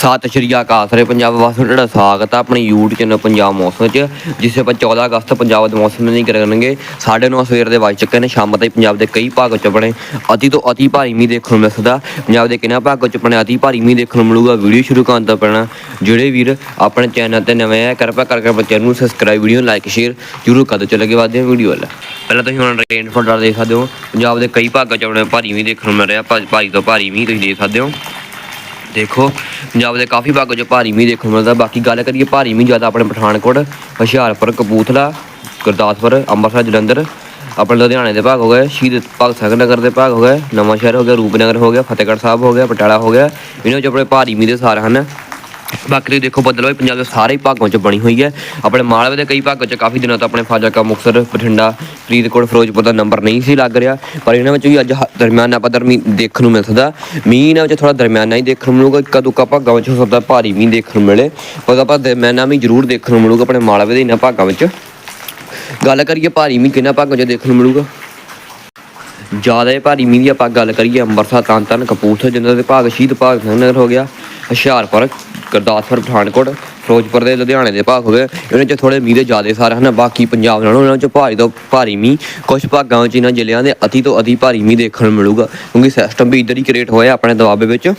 ਸਤਿ ਸ਼੍ਰੀ ਅਕਾਲ ਸਾਰੇ ਪੰਜਾਬ ਵਾਸੀਆਂ ਦਾ ਤੁਹਾਡਾ ਸਵਾਗਤ ਹੈ ਆਪਣੇ YouTube ਚੈਨਲ ਪੰਜਾਬ ਮੌਸਮ 'ਚ, ਜਿਸੇ ਆਪਾਂ 14 ਅਗਸਤ ਪੰਜਾਬ ਦੇ ਮੌਸਮ ਨਹੀਂ ਕਰਨਗੇ ਸਾਢੇ ਨੌ ਸਵੇਰ ਦੇ ਵੱਜ ਚੁੱਕੇ ਨੇ, ਸ਼ਾਮ ਤਾਈਂ ਪੰਜਾਬ ਦੇ ਕਈ ਭਾਗ 'ਚ ਆਪਣੇ ਅਤੀ ਤੋਂ ਅਤੀ ਭਾਰੀ ਮੀਂਹ ਦੇਖਣ ਨੂੰ ਮਿਲ ਸਕਦਾ ਪੰਜਾਬ ਦੇ ਕਿੰਨਾ ਭਾਗਾਂ 'ਚ ਆਪਣੇ ਅਤੀ ਭਾਰੀ ਮੀਂਹ ਦੇਖਣ ਨੂੰ ਮਿਲੂਗਾ, ਵੀਡੀਓ ਸ਼ੁਰੂ ਕਰਨ ਤੋਂ ਪਹਿਲਾਂ ਜਿਹੜੇ ਵੀਰ ਆਪਣੇ ਚੈਨਲ ਤੇ ਨਵੇਂ ਆ, ਕਿਰਪਾ ਕਰਕੇ ਬੱਚਿਆਂ ਨੂੰ ਸਬਸਕ੍ਰਾਈਬ ਵੀਡੀਓ ਲਾਈਕ ਸ਼ੇਅਰ ਜ਼ਰੂਰ ਕਰ ਦਿਓ। ਚਲੋ ਅੱਗੇ ਹਾਂ ਵੀਡੀਓ ਵੱਲ। ਪਹਿਲਾਂ ਤੁਸੀਂ ਹੁਣ ਰੇਨ ਫੋਟੋ ਦੇਖ ਸਕਦੇ ਹੋ। ਪੰਜਾਬ ਦੇ ਕਈ ਭਾਗਾਂ 'ਚ ਆਪਣੇ ਭਾਰੀ ਮੀਂਹ ਦੇਖਣ ਨੂੰ ਮਿਲ ਰਿਹਾ ਭਾਰੀ ਤੋਂ ਭਾਰੀ ਮੀਂਹ ਤੁਸੀਂ ਦੇਖ ਸਕਦੇ ਹੋ। ਦੇਖੋ, ਪੰਜਾਬ ਦੇ ਕਾਫੀ ਭਾਗਾਂ 'ਚ ਭਾਰੀ ਮੀਂਹ ਦੇਖਣ ਨੂੰ ਮਿਲਦਾ। ਬਾਕੀ ਗੱਲ ਕਰੀਏ ਭਾਰੀ ਮੀਂਹ ਜ਼ਿਆਦਾ ਆਪਣੇ ਪਠਾਨਕੋਟ, ਹੁਸ਼ਿਆਰਪੁਰ, ਕਪੂਰਥਲਾ, ਗੁਰਦਾਸਪੁਰ, ਅੰਮ੍ਰਿਤਸਰ, ਜਲੰਧਰ। ਆਪਣੇ ਲੁਧਿਆਣੇ ਦੇ ਭਾਗ ਹੋ ਗਏ, ਸ਼ਹੀਦ ਭਗਤ ਸਿੰਘ ਨਗਰ ਦੇ ਭਾਗ ਹੋ ਗਏ ਨਵਾਂ ਸ਼ਹਿਰ ਹੋ ਗਿਆ, ਰੂਪਨਗਰ ਹੋ ਗਿਆ, ਫਤਿਹਗੜ੍ਹ ਸਾਹਿਬ ਹੋ ਗਿਆ, ਪਟਿਆਲਾ ਹੋ ਗਿਆ। ਇਹਨਾਂ 'ਚ ਆਪਣੇ ਭਾਰੀ ਮੀਂਹ ਦੇ ਸਾਰ ਹਨ। ਬਾਕੀ ਤੁਸੀਂ ਦੇਖੋ ਬੱਦਲ ਹੋਏ, ਪੰਜਾਬ ਦੇ ਸਾਰੇ ਭਾਗਾਂ 'ਚ ਬਣੀ ਹੋਈ ਹੈ। ਆਪਣੇ ਮਾਲਵੇ ਦੇ ਕਈ ਭਾਗਾਂ 'ਚ ਕਾਫੀ ਦਿਨਾਂ ਤੋਂ ਆਪਣੇ ਫਾਜ਼ਿਲਕਾ, ਮੁਕਤਸਰ, ਬਠਿੰਡਾ, ਫਰੀਦਕੋਟ, ਫਿਰੋਜ਼ਪੁਰ ਦਾ ਨੰਬਰ ਨਹੀਂ ਸੀ ਲੱਗ ਰਿਹਾ। ਪਰ ਇਹਨਾਂ ਵਿੱਚ ਵੀ ਅੱਜ ਦਰਮਿਆਨਾ ਪੱਧਰ ਮੀਂਹ ਦੇਖਣ ਨੂੰ ਮਿਲ ਸਕਦਾ ਮੀਂਹ ਇਹਨਾਂ ਵਿੱਚ ਥੋੜਾ ਦਰਮਿਆਨਾ ਹੀ ਦੇਖਣ ਨੂੰ ਮਿਲੂਗਾ, ਇੱਕਾ ਦੁੱਕਾ ਭਾਗਾਂ ਵਿੱਚ ਹੋ ਸਕਦਾ ਭਾਰੀ ਮੀਂਹ ਦੇਖਣ ਨੂੰ ਮਿਲੇ। ਪਰ ਆਪਾਂ ਦਰਮਿਆਨਾ ਮੀਂਹ ਜ਼ਰੂਰ ਦੇਖਣ ਨੂੰ ਮਿਲੂਗਾ, ਆਪਣੇ ਮਾਲਵੇ ਦੇ ਇਹਨਾਂ ਭਾਗਾਂ ਵਿੱਚ। ਗੱਲ ਕਰੀਏ ਭਾਰੀ ਮੀਂਹ ਕਿੰਨਾ ਭਾਗਾਂ 'ਚ ਦੇਖਣ ਨੂੰ ਮਿਲੂਗਾ? ਜ਼ਿਆਦਾ ਭਾਰੀ ਮੀਂਹ ਦੀ ਆਪਾਂ ਗੱਲ ਕਰੀਏ ਅੰਮ੍ਰਿਤਸਰ ਤਰਨਤਾਰਨ ਕਪੂਰਥਲੇ ਜਿਨ੍ਹਾਂ ਦੇ ਭਾਗ ਸ਼ਹੀਦ ਭਾਗ ਸਿੰਘ ਨਗਰ ਹੋ ਗਿਆ, ਹੁਸ਼ਿਆਰਪੁਰ। ਗੁਰਦਾਸਪੁਰ, ਪਠਾਨਕੋਟ, ਫਿਰੋਜ਼ਪੁਰ ਦੇ ਲੁਧਿਆਣੇ ਦੇ ਭਾਗ ਹੋ ਇਹਨਾਂ 'ਚ ਥੋੜੇ ਮੀਂਹ ਦੇ ਜ਼ਿਆਦਾ ਸਾਰੇ ਹਨ। ਬਾਕੀ ਪੰਜਾਬ ਨਾਲੋਂ ਇਹਨਾਂ 'ਚ ਭਾਰੀ ਤੋਂ ਭਾਰੀ ਮੀਂਹ। ਕੁਝ ਭਾਗਾਂ ਵਿੱਚ ਇਹਨਾਂ ਜ਼ਿਲ੍ਹਿਆਂ ਦੇ ਅਤੀ ਤੋਂ ਅਤੀ ਭਾਰੀ ਮੀਂਹ ਦੇਖਣ ਨੂੰ ਮਿਲੂਗਾ। ਕਿਉਂਕਿ ਸਿਸਟਮ ਵੀ ਇੱਧਰ ਹੀ ਕ੍ਰੀਏਟ ਹੋਇਆ ਆਪਣੇ ਦੁਆਬੇ ਵਿੱਚ।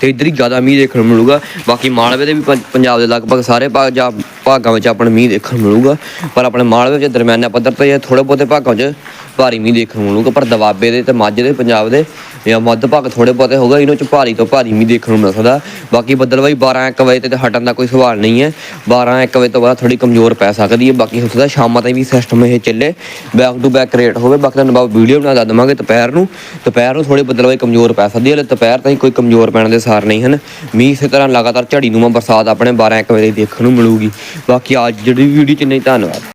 ਤੇ ਇੱਧਰ ਹੀ ਜ਼ਿਆਦਾ ਮੀਂਹ ਦੇਖਣ ਨੂੰ ਮਿਲੂਗਾ। ਬਾਕੀ ਮਾਲਵੇ ਦੇ ਵੀ ਪੰਜਾਬ ਦੇ ਲਗਭਗ ਸਾਰੇ ਭਾਗ ਭਾਗਾਂ ਵਿੱਚ ਆਪਾਂ ਮੀਂਹ ਦੇਖਣ ਨੂੰ ਮਿਲੂਗਾ। ਪਰ ਆਪਣੇ ਮਾਲਵੇ ਵਿੱਚ ਦਰਮਿਆਨਾ ਪੱਧਰ ਤੇ ਥੋੜੇ ਬਹੁਤੇ ਭਾਗਾਂ 'ਚ ਭਾਰੀ ਮੀਂਹ ਦੇਖਣ ਨੂੰ ਮਿਲੂਗਾ। ਪਰ ਦਵਾਬੇ ਦੇ ਤੇ ਮਾਝੇ ਦੇ, ਪੰਜਾਬ ਦੇ ਜਾਂ ਮੱਧ ਭਾਗ ਥੋੜੇ ਬਹੁਤੇ ਹੋਗਾ ਇਹਨਾਂ 'ਚ ਭਾਰੀ ਤੋਂ ਭਾਰੀ ਮੀਂਹ ਦੇਖਣ ਨੂੰ ਮਿਲ ਸਕਦਾ। ਬਾਕੀ ਬੱਦਲਵਾਈ 12 1 ਵਜੇ ਤੇ ਹਟਣ ਦਾ ਕੋਈ ਸਵਾਲ ਨਹੀਂ ਹੈ। 12 1 ਵਜੇ ਤੋਂ ਬਾਅਦ ਥੋੜੀ ਕਮਜ਼ੋਰ ਪੈ ਸਕਦੀ ਹੈ। ਬਾਕੀ ਹੋ ਸਕਦਾ ਸ਼ਾਮਾਂ ਤਾਈਂ ਵੀ ਸਿਸਟਮ ਇਹ ਚੱਲੇ। ਬੈਕ ਟੂ ਬੈਕ ਰੇਟ ਹੋਵੇ। ਬਾਕੀ ਤੁਹਾਨੂੰ ਬਾਅਦ ਵੀਡੀਓ ਬਣਾ ਦਵਾਂਗੇ ਦੁਪਹਿਰ ਨੂੰ। ਦੁਪਹਿਰ ਨੂੰ ਥੋੜੀ ਬੱਦਲਵਾਈ ਕਮਜ਼ੋਰ ਪੈ ਸਕਦੀ ਹੈ। ਦੁਪਹਿਰ ਤਾਈਂ ਕੋਈ ਕਮਜ਼ੋਰ ਪੈਣ ਦੇ ਸਾਰ ਨਹੀਂ, ਹਨ? ਮੀਂਹ ਇਸੇ ਤਰ੍ਹਾਂ ਲਗਾਤਾਰ ਝੜੀ ਨੂੰ ਬਰਸਾਤ ਆਪਣੇ 12 1 ਵਜੇ ਦੇਖਣ ਨੂੰ ਮਿਲੂਗੀ। ਬਾਕੀ ਅੱਜ ਜਿਹੜੀ ਵੀਡੀਓ ਚ ਨਹੀਂ ਧੰਨਵਾਦ।